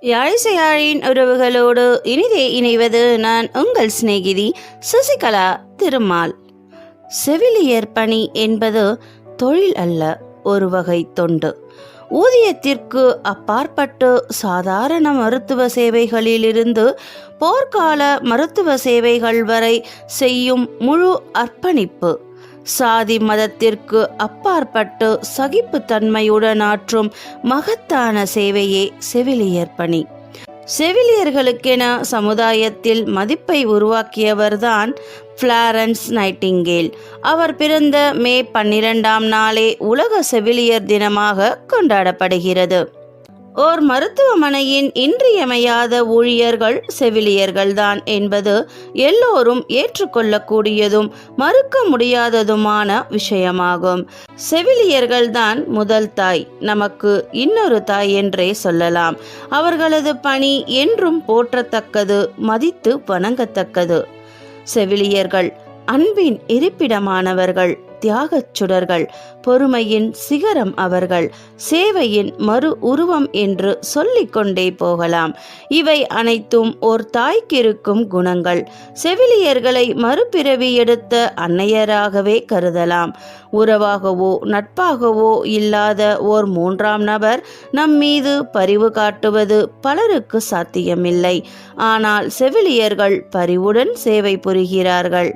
யாழிசையாழின் உறவுகளோடு இனிதே இணைவது நான் உங்கள் சிநேகிதி சசிகலா திருமால். செவிலியர் பணி என்பது தொழில் அல்ல ஒரு வகை தொண்டு. ஊதியத்திற்கு அப்பாற்பட்டு சாதாரண மருத்துவ சேவைகளிலிருந்து போர்க்கால மருத்துவ சேவைகள் வரை செய்யும் முழு அர்ப்பணிப்பு. சாதி மதத்திற்கு அப்பாற்பட்டு சகிப்புத்தன்மையுடன் ஆற்றும் மகத்தான சேவையே செவிலியர் பணி. செவிலியர்களுக்கென சமுதாயத்தில் மதிப்பை உருவாக்கியவர்தான் ஃப்ளாரன்ஸ் நைட்டிங்கேல். அவர் பிறந்த மே பன்னிரெண்டாம் நாளே உலக செவிலியர் தினமாக கொண்டாடப்படுகிறது. ஓர் மருத்துவமனையின் இன்றியமையாத ஊழியர்கள் செவிலியர்கள்தான் என்பது எல்லோரும் ஏற்றுக்கொள்ளக்கூடியதும் மறுக்க முடியாததுமான விஷயமாகும். செவிலியர்கள்தான் முதல் தாய். நமக்கு இன்னொரு தாய் என்றே சொல்லலாம். அவர்களது பணி என்றும் போற்றத்தக்கது மதித்து வணங்கத்தக்கது. செவிலியர்கள் அன்பின் இருப்பிடமானவர்கள். தியாகச் சுடர்கள் பொறுமையின் சிகரம் அவர்கள் சேவையின் மறு உருவம் என்று சொல்லிக்கொண்டே போகலாம். இவை அனைத்தும் ஓர் தாய்க்கிருக்கும் குணங்கள். செவிலியர்களை மறுபிறவி எடுத்த அன்னையராகவே கருதலாம். உறவாகவோ நட்பாகவோ இல்லாத ஓர் மூன்றாம் நபர் நம் மீது பரிவு காட்டுவது பலருக்கு சாத்தியமில்லை. ஆனால் செவிலியர்கள் பரிவுடன் சேவை புரிகிறார்கள்.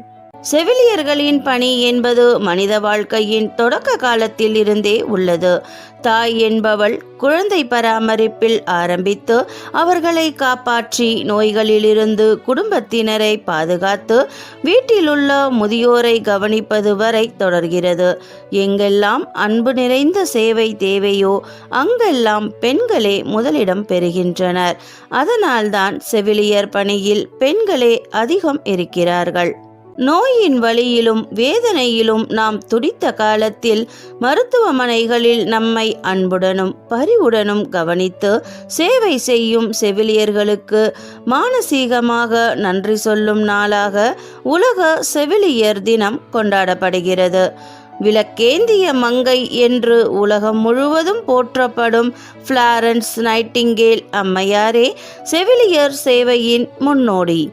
செவிலியர்களின் பணி என்பது மனித வாழ்க்கையின் தொடக்க காலத்தில் இருந்தே உள்ளது. தாய் என்பவள் குழந்தை பராமரிப்பில் ஆரம்பித்து அவர்களை காப்பாற்றி நோய்களிலிருந்து குடும்பத்தினரை பாதுகாத்து வீட்டிலுள்ள முதியோரை கவனிப்பது வரை தொடர்கிறது. எங்கெல்லாம் அன்பு நிறைந்த சேவை தேவையோ அங்கெல்லாம் பெண்களே முதலிடம் பெறுகின்றனர். அதனால்தான் செவிலியர் பணியில் பெண்களே அதிகம் இருக்கிறார்கள். நோயின் வழியிலும் வேதனையிலும் நாம் துடித்த காலத்தில் மருத்துவமனைகளில் நம்மை அன்புடனும் பரிவுடனும் கவனித்து சேவை செய்யும் செவிலியர்களுக்கு மானசீகமாக நன்றி சொல்லும் நாளாக உலக செவிலியர் தினம் கொண்டாடப்படுகிறது. விளக்கேந்திய மங்கை என்று உலகம் முழுவதும் போற்றப்படும் ஃப்ளாரன்ஸ் நைட்டிங்கேல் அம்மையாரே செவிலியர் சேவையின் முன்னோடி.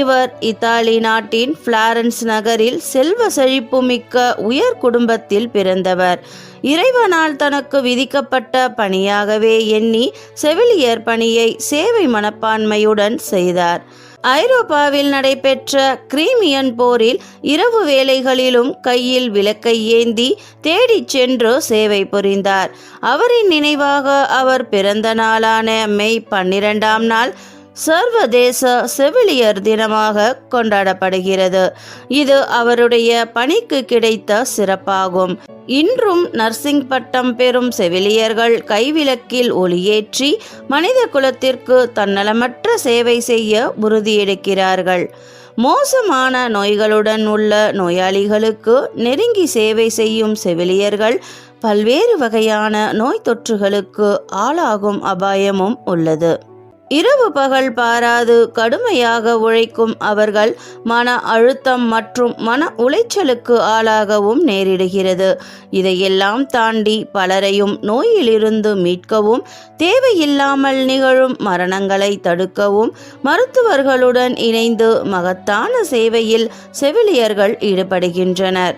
இவர் இத்தாலி நாட்டின் பிளாரன்ஸ் நகரில் செல்வ செழிப்புமிக்க உயர் குடும்பத்தில் பிறந்தவர். இறைவனால் தனக்கு விதிக்கப்பட்ட பணியாகவே எண்ணி செவிலியர் பணியை சேவை மனப்பான்மையுடன் செய்தார். ஐரோப்பாவில் நடைபெற்ற கிரீமியன் போரில் இரவு வேளைகளிலும் கையில் விளக்கை ஏந்தி தேடிச் சென்று சேவை புரிந்தார். அவரின் நினைவாக அவர் பிறந்த நாளான மே பன்னிரெண்டாம் நாள் சர்வதேச செவிலியர் தினமாக கொண்டாடப்படுகிறது. இது அவருடைய பணிக்கு கிடைத்த சிறப்பாகும். இன்றும் நர்சிங் பட்டம் பெறும் செவிலியர்கள் கைவிளக்கில் ஒளியேற்றி மனித குலத்திற்கு தன்னலமற்ற சேவை செய்ய உறுதியெடுக்கிறார்கள் மோசமான நோய்களுடன் உள்ள நோயாளிகளுக்கு நெருங்கி சேவை செய்யும் செவிலியர்கள் பல்வேறு வகையான நோய் தொற்றுகளுக்கு ஆளாகும் அபாயமும் உள்ளது. இரவு பகல் பாராது கடுமையாக உழைக்கும் அவர்கள் மன அழுத்தம் மற்றும் மன உளைச்சலுக்கு ஆளாகவும் நேரிடுகிறது. இதையெல்லாம் தாண்டி பலரையும் நோயிலிருந்து மீட்கவும் தேவையில்லாமல் நிகழும் மரணங்களை தடுக்கவும் மருத்துவர்களுடன் இணைந்து மகத்தான சேவையில் செவிலியர்கள் ஈடுபடுகின்றனர்.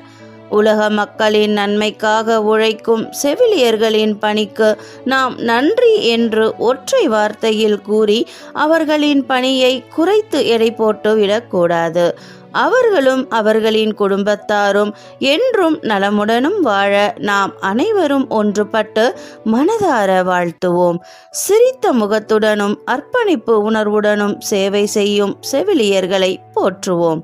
உலக மக்களின் நன்மைக்காக உழைக்கும் செவிலியர்களின் பணிக்கு நாம் நன்றி என்று ஒற்றை வார்த்தையில் கூறி அவர்களின் பணியை குறைத்து எடை போட்டு விடக்கூடாது அவர்களும் அவர்களின் குடும்பத்தாரும் என்றும் நலமுடனும் வாழ நாம் அனைவரும் ஒன்றுபட்டு மனதார வாழ்த்துவோம். சிரித்த முகத்துடனும் அர்ப்பணிப்பு உணர்வுடனும் சேவை செய்யும் செவிலியர்களை போற்றுவோம்.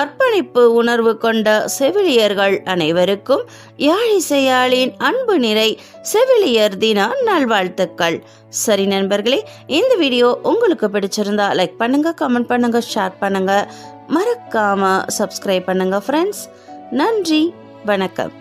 அர்ப்பணிப்பு உணர்வு கொண்ட செவிலியர்கள் அனைவருக்கும் யாழிசையாளின் அன்பு நிறை செவிலியர் தின நல்வாழ்த்துக்கள். சரி நண்பர்களே இந்த வீடியோ உங்களுக்கு பிடிச்சிருந்தா லைக் பண்ணுங்க கமெண்ட் பண்ணுங்க ஷேர் பண்ணுங்க. மறக்காம சப்ஸ்கிரைப் பண்ணுங்க ஃப்ரெண்ட்ஸ் நன்றி வணக்கம்.